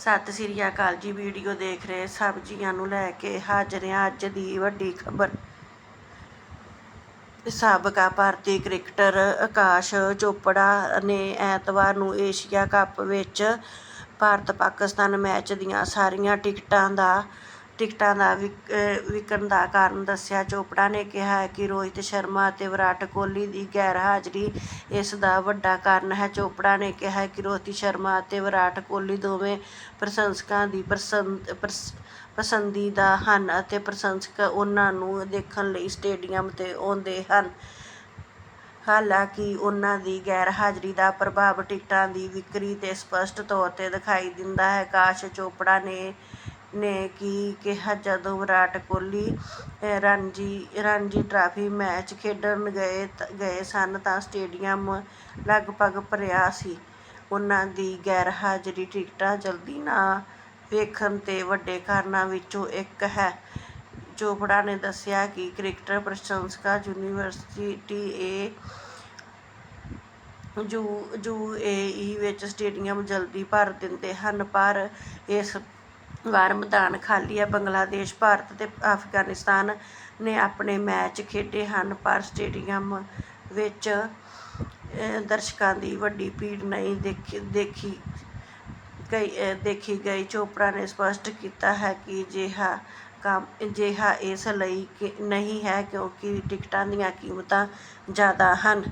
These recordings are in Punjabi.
ਸਤਿ ਸ੍ਰੀ ਅਕਾਲ ਜੀ, ਵੀਡੀਓ ਦੇਖ ਰਹੇ ਸਭ ਜੀਆਂ ਨੂੰ ਲੈ ਕੇ ਹਾਜ਼ਰ ਹਾਂ ਅੱਜ ਦੀ ਵੱਡੀ ਖਬਰ। ਸਾਬਕਾ ਭਾਰਤੀ ਕ੍ਰਿਕਟਰ ਆਕਾਸ਼ ਚੋਪੜਾ ਨੇ ਐਤਵਾਰ ਨੂੰ ਏਸ਼ੀਆ ਕੱਪ ਵਿੱਚ ਭਾਰਤ ਪਾਕਿਸਤਾਨ ਮੈਚ ਦੀਆਂ ਸਾਰੀਆਂ ਟਿਕਟਾਂ ਦਾ ਟਿਕਟਾਂ ਦਾ ਵਿਕ- ਵਿਕਣ ਦਾ ਕਾਰਨ ਦੱਸਿਆ। ਚੋਪੜਾ ਨੇ ਕਿਹਾ ਹੈ ਕਿ ਰੋਹਿਤ ਸ਼ਰਮਾ ਅਤੇ ਵਿਰਾਟ ਕੋਹਲੀ ਦੀ ਗੈਰਹਾਜ਼ਰੀ ਇਸ ਦਾ ਵੱਡਾ ਕਾਰਨ ਹੈ। ਚੋਪੜਾ ਨੇ ਕਿਹਾ ਹੈ ਕਿ ਰੋਹਿਤ ਸ਼ਰਮਾ ਅਤੇ ਵਿਰਾਟ ਕੋਹਲੀ ਦੋਵੇਂ ਪ੍ਰਸ਼ੰਸਕਾਂ ਦੀ ਪਸੰਦ ਪਸੰਦੀਦਾ ਹਨ ਅਤੇ ਪ੍ਰਸ਼ੰਸਕ ਉਹਨਾਂ ਨੂੰ ਦੇਖਣ ਲਈ ਸਟੇਡੀਅਮ 'ਤੇ ਆਉਂਦੇ ਹਨ। ਹਾਲਾਂਕਿ ਉਨ੍ਹਾਂ ਦੀ ਗੈਰਹਾਜ਼ਰੀ ਦਾ ਪ੍ਰਭਾਵ ਟਿਕਟਾਂ ਦੀ ਵਿਕਰੀ 'ਤੇ ਸਪੱਸ਼ਟ ਤੌਰ 'ਤੇ ਦਿਖਾਈ ਦਿੰਦਾ ਹੈ। ਆਕਾਸ਼ ਚੋਪੜਾ ਨੇ ਨੇ ਕੀ ਕਿਹਾ ਜਦੋਂ ਵਿਰਾਟ ਕੋਹਲੀ ਰਣਜੀ ਰਣਜੀ ਟਰਾਫੀ ਮੈਚ ਖੇਡਣ ਗਏ ਗਏ ਸਨ ਤਾਂ ਸਟੇਡੀਅਮ ਲਗਭਗ ਭਰਿਆ ਸੀ। ਉਨ੍ਹਾਂ ਦੀ ਗੈਰਹਾਜ਼ਰੀ ਟਿਕਟਾਂ ਜਲਦੀ ਨਾ ਵੇਖਣ ਦੇ ਵੱਡੇ ਕਾਰਨਾਂ ਵਿੱਚੋਂ ਇੱਕ ਹੈ। ਚੋਪੜਾ ਨੇ ਦੱਸਿਆ ਕਿ ਕ੍ਰਿਕਟ ਪ੍ਰਸ਼ੰਸਕਾਂ ਯੂਨੀਵਰਸਿਟੀ ਏ ਯੂ ਯੂਏਈ ਵਿੱਚ ਸਟੇਡੀਅਮ ਜਲਦੀ ਭਰ ਦਿੰਦੇ ਹਨ, ਪਰ ਇਸ ਵਾਰ ਮੈਦਾਨ ਖਾਲੀ ਹੈ ਬੰਗਲਾਦੇਸ਼, ਭਾਰਤ ਅਤੇ ਅਫਗਾਨਿਸਤਾਨ ਨੇ ਆਪਣੇ ਮੈਚ ਖੇਡੇ ਹਨ, ਪਰ ਸਟੇਡੀਅਮ ਵਿੱਚ ਦਰਸ਼ਕਾਂ ਦੀ ਵੱਡੀ ਭੀੜ ਨਹੀਂ ਦੇਖੀ ਦੇਖੀ ਗਈ ਦੇਖੀ ਗਈ। ਚੋਪੜਾ ਨੇ ਸਪਸ਼ਟ ਕੀਤਾ ਹੈ ਕਿ ਅਜਿਹਾ ਕੰਮ, ਅਜਿਹਾ ਇਸ ਲਈ ਕਿ ਨਹੀਂ ਹੈ ਕਿਉਂਕਿ ਟਿਕਟਾਂ ਦੀਆਂ ਕੀਮਤਾਂ ਜ਼ਿਆਦਾ ਹਨ।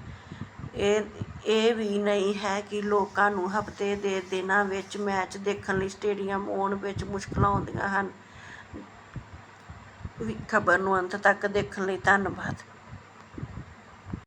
ਇਹ ਇਹ ਵੀ ਨਹੀਂ ਹੈ ਕਿ ਲੋਕਾਂ ਨੂੰ ਹਫ਼ਤੇ ਦੇ ਦਿਨਾਂ ਵਿੱਚ ਮੈਚ ਦੇਖਣ ਲਈ ਸਟੇਡੀਅਮ ਆਉਣ ਵਿੱਚ ਮੁਸ਼ਕਲਾਂ ਆਉਂਦੀਆਂ ਹਨ। ਖਬਰ ਨੂੰ ਅੰਤ ਤੱਕ ਦੇਖਣ ਲਈ ਧੰਨਵਾਦ।